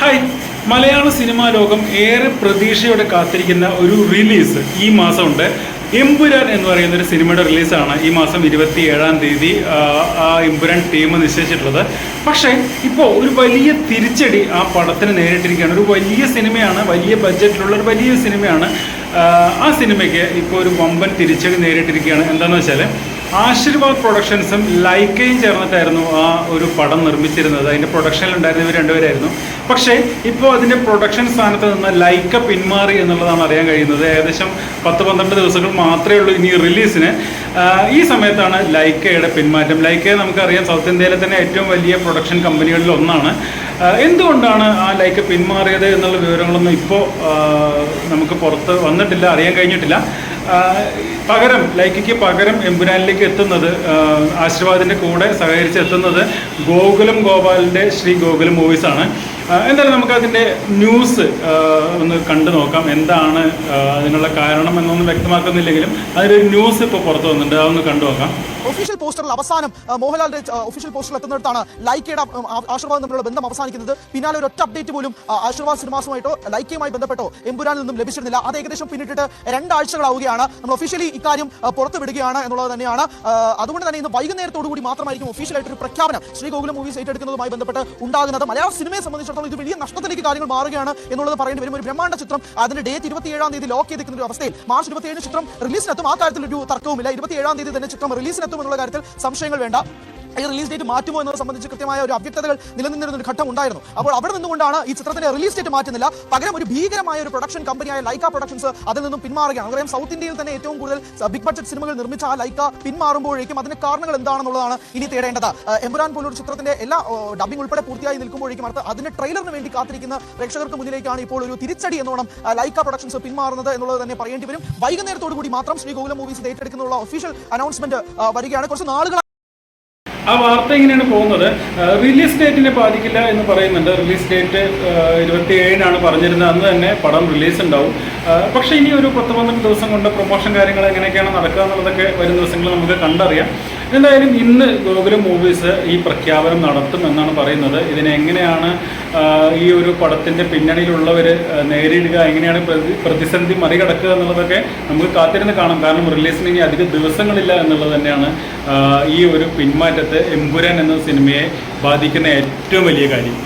Hi. മലയാള cinema ലോകം ഏറെ പ്രതീക്ഷയോടെ കാത്തിരിക്കുന്ന ഒരു റിലീസ് ഈ മാസമുണ്ട്. എമ്പുരാൻ എന്ന് പറയുന്ന ഒരു സിനിമയുടെ റിലീസാണ് ഈ മാസം ഇരുപത്തി ഏഴാം തീയതി ആ, എമ്പുരാൻ ടീം നിശ്ചയിച്ചിട്ടുള്ളത്. പക്ഷേ ഇപ്പോൾ ഒരു വലിയ തിരിച്ചടി ആ പടത്തിന് നേരിട്ടിരിക്കുകയാണ്. ഒരു വലിയ സിനിമയാണ് വലിയ ബഡ്ജറ്റിലുള്ള ഒരു വലിയ സിനിമയാണ്. ആ സിനിമയ്ക്ക് ഇപ്പോൾ ഒരു വമ്പൻ തിരിച്ചടി നേരിട്ടിരിക്കുകയാണ്. എന്താണെന്ന് വെച്ചാൽ ആശീർവാദ് പ്രൊഡക്ഷൻസും ലൈക്കയും ചേർന്നിട്ടായിരുന്നു ആ ഒരു പടം നിർമ്മിച്ചിരുന്നത്. അതിന്റെ പ്രൊഡക്ഷനിൽ ഉണ്ടായിരുന്നവർ രണ്ടുപേരായിരുന്നു. പക്ഷേ ഇപ്പോൾ അതിന്റെ പ്രൊഡക്ഷൻ സ്ഥാനത്ത് നിന്ന് ലൈക്ക പിന്മാറി എന്നുള്ളതാണ് അറിയാൻ കഴിയുന്നത്. ഏകദേശം പത്ത് പന്ത്രണ്ട് ദിവസങ്ങൾ മാത്രമേ ഉള്ളൂ ഇനി റിലീസിന് ഈ സമയത്താണ് ലൈക്കയുടെ പിന്മാറ്റം. ലൈക്കയെ നമുക്കറിയാം സൗത്ത് ഇന്ത്യയിലെ തന്നെ ഏറ്റവും വലിയ പ്രൊഡക്ഷൻ കമ്പനികളിൽ ഒന്നാണ്. എന്തുകൊണ്ടാണ് ആ ലൈക്ക പിന്മാറിയത് എന്നുള്ള വിവരങ്ങളൊന്നും ഇപ്പോൾ നമുക്ക് പുറത്ത് വന്നിട്ടില്ല അറിയാൻ കഴിഞ്ഞിട്ടില്ല. പകരം ലൈക്കിക്ക് പകരം എമ്പുരാനിലേക്ക് എത്തുന്നത് ആശീർവാദിന്റെ കൂടെ സഹകരിച്ച് എത്തുന്നത് ഗോകുലം ഗോപാലിന്റെ ശ്രീ ഗോകുലം മൂവീസാണ് എന്തായാലും നമുക്ക് അതിന്റെ ന്യൂസ് ഒന്ന് കണ്ടു നോക്കാം. എന്താണ് അതിനുള്ള കാരണം എന്നൊന്നും വ്യക്തമാക്കുന്നില്ലെങ്കിലും അതിലൊരു ന്യൂസ് ഇപ്പോൾ പുറത്തു വന്നിട്ടുണ്ട്. അതൊന്ന് കണ്ടു നോക്കാം. ഒഫീഷ്യൽ പോസ്റ്ററിൽ അവസാനം മോഹൻലാലിന്റെ ഒഫീഷ്യൽ പോസ്റ്ററിൽ എത്തുന്നിടത്താണ് ലൈക്കയുടെ ആശീർവാദം തമ്മിലുള്ള ബന്ധം അവസാനിക്കുന്നത്. പിന്നാലെ ഒരു ഒറ്റ അപ്ഡേറ്റ് പോലും ആശീർവാദ് സിനിമാസുമായിട്ടോ ലൈക്കയുമായി ബന്ധപ്പെട്ടോ എമ്പുരാനിൽ നിന്നും ലഭിച്ചിരുന്നില്ല. അത് ഏകദേശം പിന്നിട്ടിട്ട് രണ്ടാഴ്ചകളാവുകയാണ്. നമ്മൾ ഒഫീഷ്യലി ഇക്കാര്യം പുറത്തു വിടുകയാണ് എന്നുള്ളത് തന്നെയാണ്. അതുകൊണ്ട് തന്നെ ഇന്ന് വൈകുന്നേരത്തോടു കൂടി മാത്രമായിരിക്കും ഒഫീഷ്യലായിട്ട് ഒരു പ്രഖ്യാപനം ശ്രീ ഗോകുലം മൂവീസ് ഏറ്റെടുക്കുന്നതുമായി ബന്ധപ്പെട്ട് ഉണ്ടാകുന്നത്. മലയാള സിനിമയെ സംബന്ധിച്ചിടത്തോളം ഇത് വലിയ നഷ്ടത്തിലേക്ക് കാര്യങ്ങൾ മാറുകയാണ് എന്നുള്ളത് പറയേണ്ടി വരും ഒരു ബ്രഹ്മാണ്ഡ ചിത്രം. അതിന്റെ ഡേറ്റ് ഇരുപത്തിയേഴാം തീയതി ലോക്ക് ചെയ്തിരിക്കുന്ന ഒരു അവസ്ഥയിൽ മാർച്ച് ഇരുപത്തിയേഴ് ചിത്രം റിലീസിനെത്തും ആ കാര്യത്തിൽ ഒരു തർക്കവുമില്ല. ഇരുപത്തിയേഴാം തീയതി തന്നെ ചിത്രം റിലീസിനെത്തും എന്നുള്ള കാര്യത്തിൽ സംശയങ്ങൾ വേണ്ട. ഈ റിലീസ് ഡേറ്റ് മാറ്റുമോ എന്നത് സംബന്ധിച്ച് കൃത്യമായ ഒരു അവ്യക്തതകൾ നിലനിന്നിരുന്ന ഒരു ഘട്ടം ഉണ്ടായിരുന്നു. അപ്പോൾ അവിടെ നിന്നുകൊണ്ടാണ് ഈ ചിത്രത്തിന്റെ റിലീസ് ഡേറ്റ് മാറ്റുന്നില്ല. പകരം ഒരു ഭീകരമായ ഒരു പ്രൊഡക്ഷൻ കമ്പനിയായ ലൈക്ക പ്രൊഡക്ഷൻസ് അതിൽ നിന്നും പിന്മാറുകയാണ്. നമുക്കറിയാം സൗത്ത് ഇന്ത്യയിൽ തന്നെ ഏറ്റവും കൂടുതൽ ബിഗ് ബഡ്ജറ്റ് സിനിമകൾ നിർമ്മിച്ച ആ ലൈക്ക പിന്മാറുമ്പോഴേക്കും അതിന്റെ കാരണങ്ങൾ എന്താണെന്നുള്ളതാണ് ഇനി തേടേണ്ടത്. എമ്പുരാൻ പോലൊരു ചിത്രത്തിന്റെ എല്ലാ ഡബിംഗ് ഉൾപ്പെടെ പൂർത്തിയായി നിൽക്കുമ്പോഴേക്കും അടുത്ത് അതിന്റെ ട്രെയിലറിന് വേണ്ടി കാത്തിരിക്കുന്ന പ്രേക്ഷകർക്ക് മുന്നിലേക്കാണ് ഇപ്പോൾ ഒരു തിരിച്ചടി എന്നോണം ലൈക്ക പ്രൊഡക്ഷൻസ് പിന്മാറുന്നത് എന്നുള്ളത് തന്നെ പറയേണ്ടി വരും. വൈകുന്നേരത്തോടു കൂടി മാത്രം ശ്രീ ഗോകുലം മൂവീസ് ഏറ്റെടുക്കുന്നുള്ള ഒഫീഷ്യൽ അനൗൺസ്മെന്റ് വരികയാണ്. കുറച്ച് നാളുകൾ ആ വാർത്ത ഇങ്ങനെയാണ് പോകുന്നത്. റിലീസ് ഡേറ്റിനെ ബാധിക്കില്ല എന്ന് പറയുന്നുണ്ട്. റിലീസ് ഡേറ്റ് ഇരുപത്തി ഏഴിനാണ് പറഞ്ഞിരുന്നത്. അന്ന് തന്നെ പടം റിലീസ് ഉണ്ടാവും. പക്ഷേ ഇനി ഒരു പത്ത് പന്ത്രണ്ട് ദിവസം കൊണ്ട് പ്രൊമോഷൻ കാര്യങ്ങൾ എങ്ങനെയൊക്കെയാണ് നടക്കുക എന്നുള്ളതൊക്കെ വരും ദിവസങ്ങളിൽ നമുക്ക് കണ്ടറിയാം. എന്തായാലും ഇന്ന് ഗോകുലം മൂവീസ് ഈ പ്രഖ്യാപനം നടത്തും എന്നാണ് പറയുന്നത്. ഇതിനെങ്ങനെയാണ് ഈ ഒരു പടത്തിന്റെ പിന്നണിയിലുള്ളവർ നേരിടുക എങ്ങനെയാണ് പ്രതിസന്ധി മറികടക്കുക എന്നുള്ളതൊക്കെ നമുക്ക് കാത്തിരുന്ന് കാണാം. കാരണം റിലീസിന് ഇനി അധിക ദിവസങ്ങളില്ല എന്നുള്ളത് തന്നെയാണ് ഈ ഒരു പിന്മാറ്റത്തെ എമ്പുരാൻ എന്ന സിനിമയെ ബാധിക്കുന്ന ഏറ്റവും വലിയ കാര്യം.